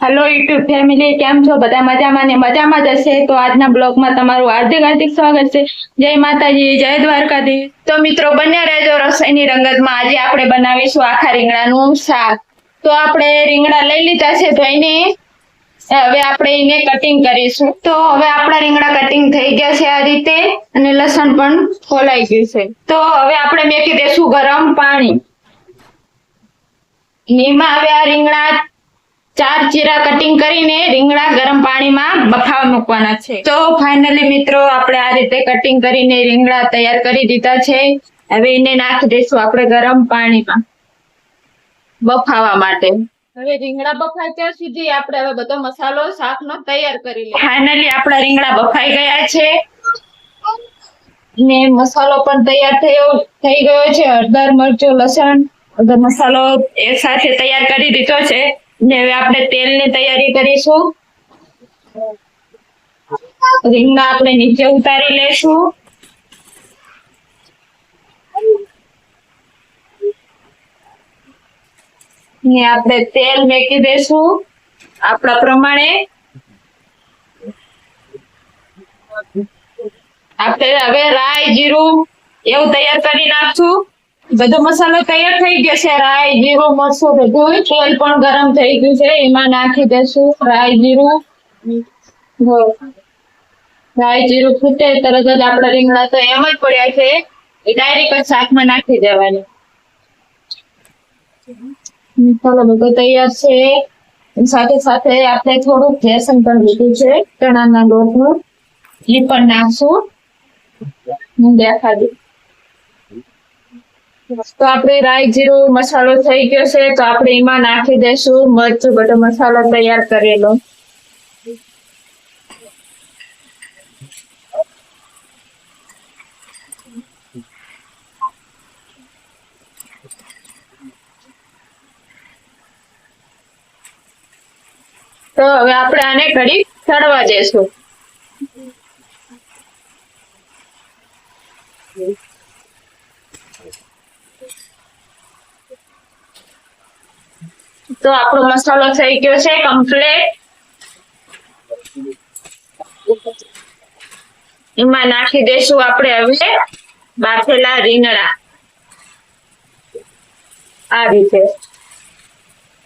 Hello YouTube family કેમ છો? બધા મજામાં ને મજામાં જ હશે? તો આજના બ્લોગમાં તમારું હાર્દિક હાર્દિક સ્વાગત છે. જય માતાજી, જય દ્વારકાધીશ. તો મિત્રો, બંને રહેજો રસોઈની રંગતમાં. આજે આપણે બનાવીશું આખા રીંગણાનું શાક. તો આપણે રીંગણા લઈ લીધા છે તો એને હવે આપણે એને કટિંગ કરીશું. તો હવે આપણા રીંગણા કટિંગ થઈ ગયા છે આ રીતે, અને લસણ પણ ખોલાઈ ગયું છે. તો હવે આપણે મેકી દેશું ગરમ પાણી. એમાં હવે આ રીંગણા ચાર ચીરા કટિંગ કરીને રીંગણા ગરમ પાણીમાં બફાવા મૂકવાના છે. તો ફાઇનલી મિત્રો આપણે આ રીતે કટિંગ કરીને રીંગણા તૈયાર કરી દીધા છે. હવે એને નાખી દઈશું આપણે ગરમ પાણીમાં બફાવા માટે. હવે રીંગણા બફાય ત્યાં સુધી આપણે હવે બધો મસાલો શાકનો તૈયાર કરી લઈએ. ફાઇનલી આપણા રીંગણા બફાઈ ગયા છે. ને મસાલો પણ તૈયાર થયો થઈ ગયો છે. હળદર મરચું લસણ બધો મસાલો એક સાથે તૈયાર કરી દીધો છે. ને હવે આપણે તેલની તૈયારી કરીશું. રીંગણા આપણે નીચે ઉતારી લેશું. ને આપણે તેલ મેકી દેશું, આપણા પ્રમાણે. આપણે હવે રાઈ જીરું એવું તૈયાર કરી નાખશું. બધો મસાલો તૈયાર થઈ ગયો છે. રાઈ, જીરું, મરચું બધું તેલ પણ ગરમ થઈ ગયું છે. એમાં નાખી દેશું રાઈ, જીરું. રાઈ, જીરું ફૂટે તરત જ આપણા રીંગણા તો એમ જ પડ્યા છે. એ ડાયરેક્ટ જ શાકમાં નાખી દેવાની. મસાલો બધો તૈયાર છે. સાથે સાથે આપણે થોડુંક બેસન પણ લીધું છે. ચણાના લોટનું એ પણ નાખશું. હું દેખાડી. તો આપણે રાઈ જીરું મસાલો થઈ ગયો છે, તો આપણે એમાં નાખી દઈશું મરચું બધો મસાલો તૈયાર કરેલો. તો હવે આપણે આને ઘડી ચડવા દેશું. તો આપણો મસાલો થઈ ગયો છે કમ્પ્લીટ એમાં નાખી દઈશું આપણે હવે બાફેલા રીંગણા. આ રીતે.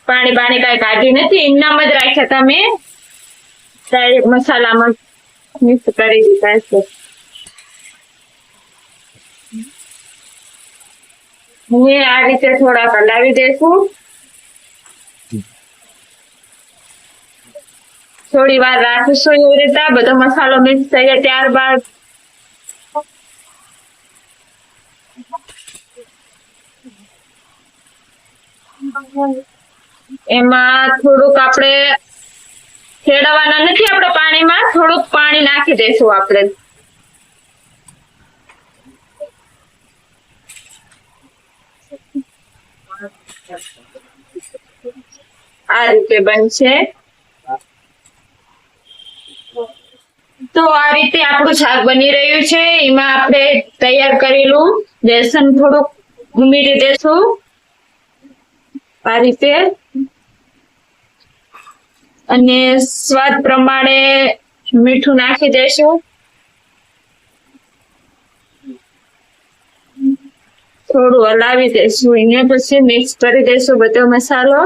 પાણી પાણી કઈ કાઢ્યું નથી. એમનામ જ રાખ્યા તમે ડાયરેક્ટ મસાલામાં મિક્સ કરી દીધા છે. હું આ રીતે થોડાક હલાવી દેશું. થોડી વાર રાખીશું એવી રીતે બધો મસાલો મિક્સ થઈ જાય ત્યારબાદ. એમાં થોડુંક આપણે ખેડવાના નથી આપણે પાણીમાં, થોડુંક પાણી નાખી દઈશું આપણે. આ રીતે બનશે. તો આ રીતે આપણું શાક બની રહ્યું છે. એમાં આપણે તૈયાર કરેલું બેસન થોડુંક ઉમેરી દેશું. આ રીતે. અને સ્વાદ પ્રમાણે મીઠું નાખી દેશું. થોડું હલાવી દેશું. એને પછી મિક્સ કરી દેશું બધો મસાલો.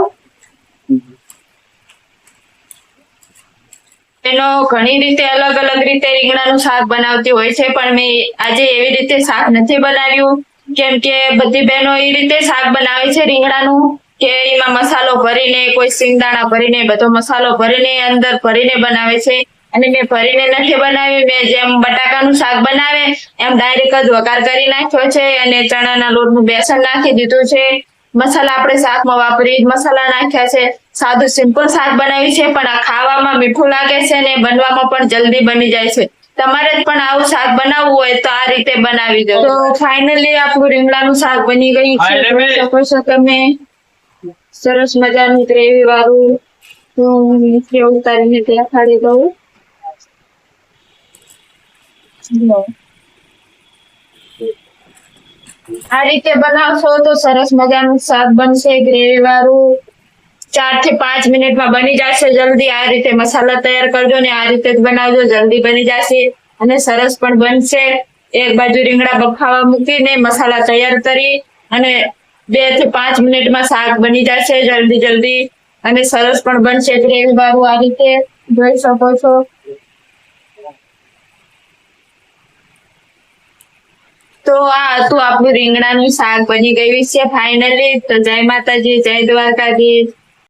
એનો ઘણી રીતે અલગ અલગ રીતે રીંગણાનું શાક બનાવતી હોય છે, પણ મેં આજે એવી રીતે શાક નથી બનાવ્યું. કેમ કે બધી બહેનો એ રીતે શાક બનાવે છે રીંગણાનું, કે એમાં મસાલો ભરીને, કોઈ સિંગદાણા ભરીને, બધો મસાલો ભરીને, અંદર ભરીને બનાવે છે. અને મેં ભરીને નથી બનાવ્યું, મેં જેમ બટાકાનું શાક બનાવે, એમ ડાયરેક્ટ જ વઘાર કરી નાખ્યો છે અને ચણાના લોટનું બેસન નાખી દીધું છે. મસાલા આપણે શાકમાં વાપરી મસાલા નાખ્યા છે. સાદું સિમ્પલ શાક બનાવ્યું છે પણ આ ખાવામાં મીઠું લાગે છે ને બનવામાં પણ જલ્દી બની જાય છે. તમારે જ પણ આવું શાક બનાવવું હોય તો આ રીતે બનાવી દો. તો ફાઇનલી આપણું રીંગણાનું શાક બની ગયું છે. શકો છો તમે. સરસ મજાનું ગ્રેવી વાળું. તો નીચે ઉતારીને દેખાડી દઉં. આ રીતે બનાવશો તો સરસ મજાનું શાક બનશે, ગ્રેવી વાળું. ચારથી પાંચ મિનિટમાં બની જશે જલ્દી. આ રીતે મસાલા તૈયાર કરજો ને આ રીતે જ બનાવજો, જલ્દી બની જશે અને સરસ પણ બનશે. એક બાજુ રીંગણા બફાવા મૂકીને મસાલા તૈયાર કરી અને બેથી પાંચ મિનિટમાં શાક બની જશે જલ્દી જલ્દી. અને સરસ પણ બનશે ગ્રેવી વાળું. આ રીતે જોઈ શકો છો. તો આ હતું આપણું રીંગણાનું શાક બની ગયું છે ફાઇનલી તો જય માતાજી, જય દ્વારકાધીશ.